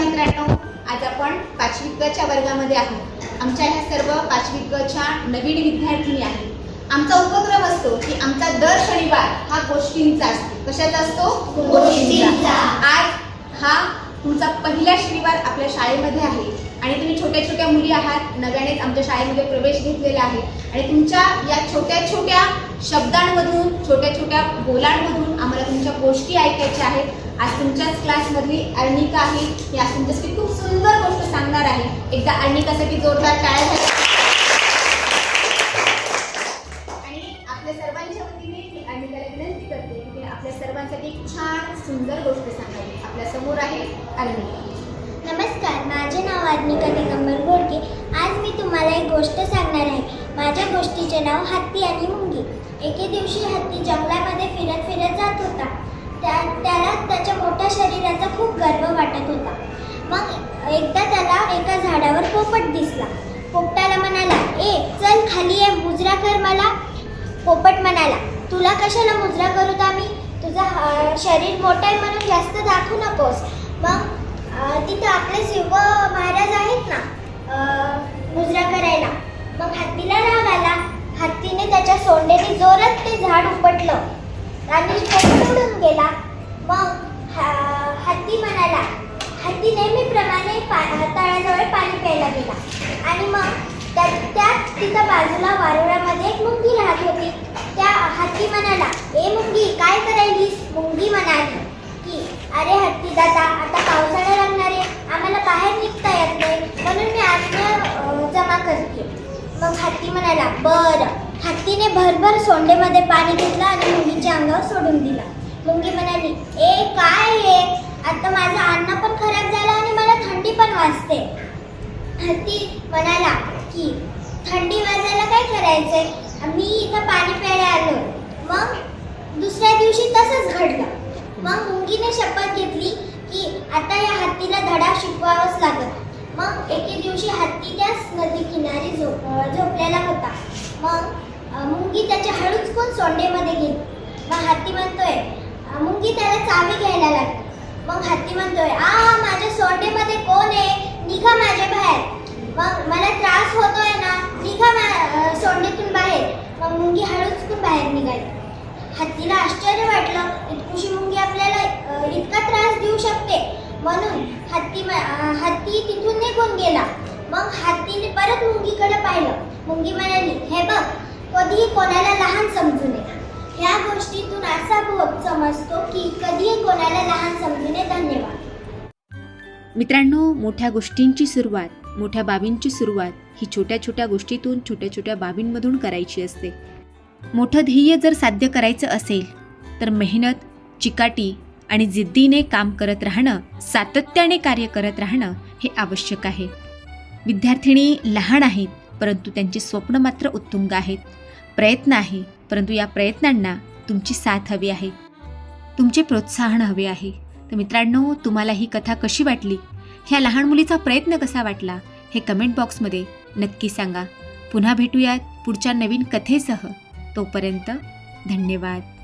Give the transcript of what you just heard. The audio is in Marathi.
नमस्कार मित्रांनो आज आपण पाचवी गच्या वर्गामध्ये आहोत. आमच्या ह्या सर्व पाचवी गच्या नवीन विद्यार्थिनी आहेत. आमचा उपक्रम असतो की आमचा दर शनिवार हा गोष्टींचा असतो. कशाचा असतो? गोष्टींचा. आज हा तुमचा पहिला शनिवार आपल्या शाळेमध्ये आहे. आणि तुम्ही छोट्या छोट्या मुली आहात. नव्यानेच आमच्या शाळेमध्ये प्रवेश घेतलेला आहे. आणि तुमच्या या छोट्या छोट्या शब्दांमधून छोट्या छोट्या बोलांमधून आम्हाला तुमच्या गोष्टी ऐकायच्या आहेत. आज तुमच्याच क्लासमधली अर्णिका आहे. ही आज तुमच्यासाठी खूप सुंदर गोष्ट सांगणार आहे. एकदा अर्णिकासाठी जोरदार टाळ्या आणि आपल्या सर्वांच्या वतीने मी अर्णिकाला विनंती करते की आपल्या सर्वांसाठी एक छान सुंदर गोष्ट सांगावी. आपल्यासमोर आहे अर्णिका. नमस्कार माझे नाव अर्णिका दिगंबर घोडके. आज मी तुम्हाला एक गोष्ट सांगणार आहे. माझ्या गोष्टीचे नाव हत्ती आणि मुंगी. एके दिवशी हत्ती जंगल फिरत फिरत जात होता त्या त्याला त्याच्या मोठ्या शरीराचा खूप गर्व वाटत होता मग एकदा त्याला एका झाडावर दिसला पोपटाला म्हणाला ए चल खाली ये मुजरा कर मला. पोपट म्हणाला तुला कशाला मुजरा करू आम्ही? तुझं शरीर मोठं आहे म्हणून जास्त दाखवू नकोस. मग तिथं आपले शिव महाराज आहेत ना मुजरा करायला. मग हत्तीला राग आला. हत्तीने त्याच्या सोंडेने जोरात ते झाड उपटलं. आणि पोपट उडून गेला. मग ह- हत्ती म्हणाला हत्ती नेहमीप्रमाणे पा तळाजवळ पाणी प्यायला गेला. आणि मग त्या त्याच तिथं बाजूला वारुळामध्ये एक मुंगी राहत होती. त्या हत्ती म्हणाला ए मुंगी काय करायलीस? मुंगी म्हणाली की अरे हत्ती दादा आता पावसाळा लागणार आहे. आम्हाला बाहेर निघता येत नाही. म्हणून मी आज्ञा जमा करते. मग हत्ती म्हणाला बरं. हत्तीने भरभर सोंडेमध्ये पाणी घेतलं आणि मुंगीच्या अंगावर सोडून दिला. मुंगी म्हणाली ए काय हे आता माझं अन्न पण खराब झालं आणि मला थंडी पण वाजते. हत्ती म्हणाला की थंडी वाजायला काय करायचंय? मी इथं पाणी प्यायला आलो. मग दुसऱ्या दिवशी तसंच घडलं. मग मुंगीने शपथ घेतली की आता या हत्तीला धडा शिकवावाच लागत मग एके दिवशी हत्ती त्याच नदी किनारी झोप झोपलेला होता. मग मुंगी त्याच्या हळूच कोण सोंडेमध्ये गेली? मग हत्ती म्हणतोय मुंगी त्याला चावी घ्यायला लागली. मग हत्ती म्हणतोय आ माझ्या सोंडेमध्ये कोण आहे निघा माझ्या बाहेर. मग मला त्रास होतोय ना निघा मा- बाहेर. मग मुंगी हळूचकून बाहेर निघाली. हत्तीला आश्चर्य वाटलं इतकुशी मुंगी आपल्याला इतका त्रास देऊ शकते. म्हणून हत्ती हत्ती तिथून निघून गेला. मग हत्तीने परत मुंगीकडे पाहिलं. मुंगी म्हणाली हे बघ कधीही कोणाला लहान समजू नये. ह्या गोष्टीतून असा बोध समजतो की कधीही कोणाला लहान समजू नये. धन्यवाद. मित्रांनो मोठ्या गोष्टींची सुरुवात मोठ्या बाबींची सुरुवात ही छोट्या छोट्या गोष्टीतून छोट्या छोट्या बाबींमधून करायची असते. मोठं ध्येय जर साध्य करायचं असेल तर मेहनत चिकाटी आणि जिद्दीने काम करत राहणं सातत्याने कार्य करत राहणं हे आवश्यक आहे. विद्यार्थिनी लहान आहेत परंतु त्यांची स्वप्न मात्र उत्तुंग आहेत. प्रयत्न आहे परंतु या प्रयत्नांना तुमची साथ हवी आहे. तुमचे प्रोत्साहन हवे आहे. तर मित्रांनो तुम्हाला ही कथा कशी वाटली? ह्या लहान मुलीचा प्रयत्न कसा वाटला? हे कमेंट बॉक्समध्ये नक्की सांगा. पुन्हा भेटूयात पुढच्या नवीन कथेसह. तोपर्यंत धन्यवाद.